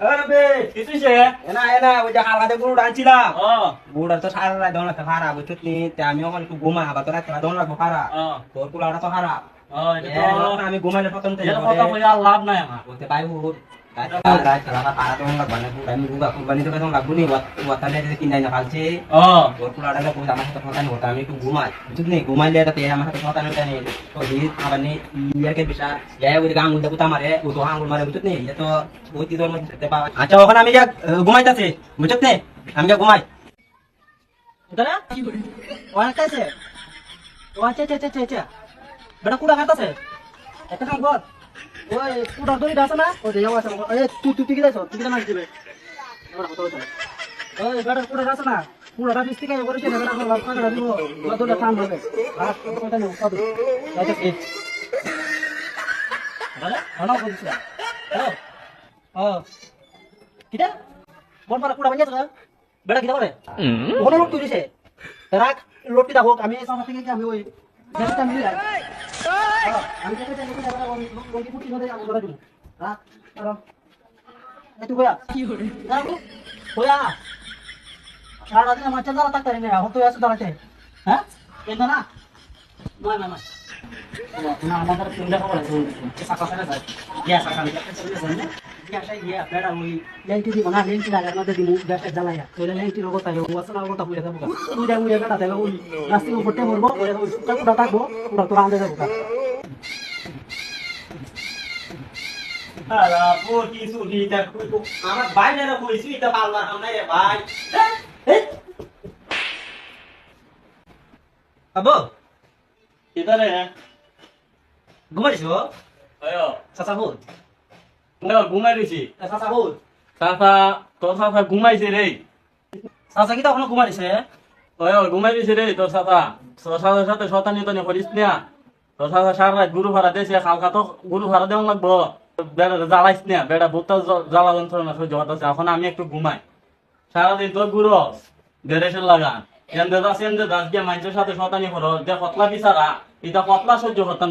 আরে কিছু সে এনা এনা ওই যে হালকাতে গরু আনছিলাম ও। গরুটা তো সারা রাত দোন খারাপ ওই নি আমি ওখানে একটু ঘুমা আবার তো রাত দোন খারাপ। তোর কুলাটা তো খারাপ। আমি ঘুমাইলে কইয়া লাভ নাই আমার বলতে ঘুমাই বুঝছিস নি ঘুমাইলে এটা আমার সাথে কথা নেই আবার নি ইয়াকে বিষয় যাই ওই আঙুল দেখো মারে ও তো আঙুল মারে বুঝছিস নি তো ওই তোর মধ্যে পাওয়া আচ্ছা ওখানে আমি যা ঘুমাইতাছি বুঝছিস নি আমি যা ঘুমাই দাদা ও আচ্ছা আচ্ছা আচ্ছা আচ্ছা বেটা কুড়া খাইতেছে একটা কাম কর। ওই কুড়া দড়িটা আছে না? ওই যে যাওয়া আছে এই তুই তুই তুই কি যাইছ তুই কি না দিবে ওরা হতো হতো ওই বেটা কুড়া আছে না? কুড়াটা পিস থেকে করে কেন বেটা লাভ করে দিব। দড়িটা টান ধরে আর কোনটা নেই কত আচ্ছা কি দাদা হলো বলছিস হ্যালো? ও। কিটা? বল পারা কুড়া বানিয়েছ বেটা কিটা করে ওখানে লোক তুলিছে রাখ লোকটি দেখো আমি সামনে থেকে কি আমি ওই জায়গাটা মিলে যাই হ্যাঁ, আমি জায়গাটা লোকটি দেখো লোকটি ফুটি ধরে আমি ধরে দিব এই তুই কি হরে রাখ সারা দিন আমার চালা থাকতে রে এখন তুই আসে দাঁড়াতে হ্যাঁ কেন না নয় নয় নয় না আমাদের পিন্ডা খবর আছে সাকা ফেলে যায় ইয়া সাকা ফেলে যায় গ্যাসটা গিয়া বেড়া ওই লেন্টি দিব না লেন্টি লাগার মধ্যে দিব গ্যাসটা জ্বালাইয়া ওই লেন্টি রোগ তাই ওয়াসনা রোগটা হয়ে যাবো তুই যা উড়ে কাটা দেবে ওই রাস্তার উপরতে মরবো ওই সুতা কুড়া থাকবো পুরো তোর আন্দে যাবো আলা ও কি সুদি তা আমার বাইরে না কইছি তা পালবার আমরা রে ভাই আবো কিদারে ঘুমাইছো আয়ো সাসা হুল না ঘুমাই হুল চাচা তোর চাচা ঘুমাইছে রে সাসা কি তখন ঘুমাইছে আয়ো ঘুমাই রইছে রে তোর চাচা তোর চাচার সাথে শতানি তনি করিস না তোর চাচা সারা রাত গুরু ভাড়া দিয়েছে কালকা তো গুরু ভাড়া দেওয়া লাগবো বেড়া জ্বালাইস না বেড়া ভূতটা জ্বালা যন্ত্রণা সহ্য হতেছে এখন আমি একটু ঘুমাই সারাদিন তোর গুরু দেড়েশের লাগান এন্দে দাস এন্দে দাস দিয়ে মানুষের সাথে শতানি করো যে কতলা বিচারা এটা কতলা সহ্য করতাম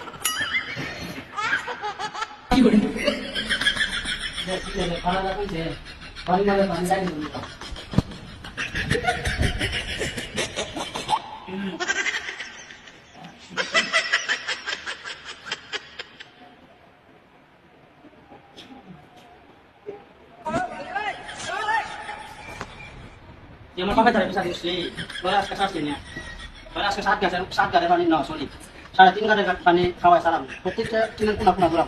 yang pakai dari besar industri balas ke sarjinnya balas ke satgas satgas dari panino sulit saat ini kada kami kawal salam pun aku punah punah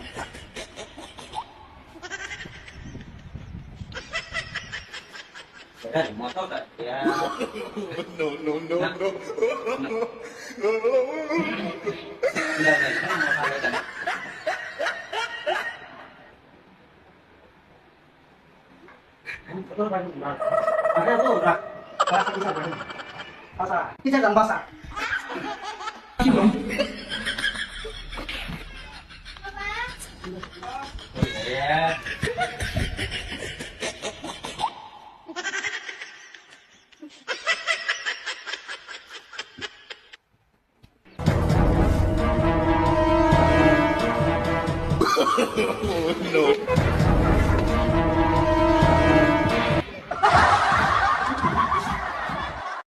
Mau tau? Ya. No, no, no, no. No, no, no. Enggak, enggak. Mau kita, Bang. Bahasa. Oh, no.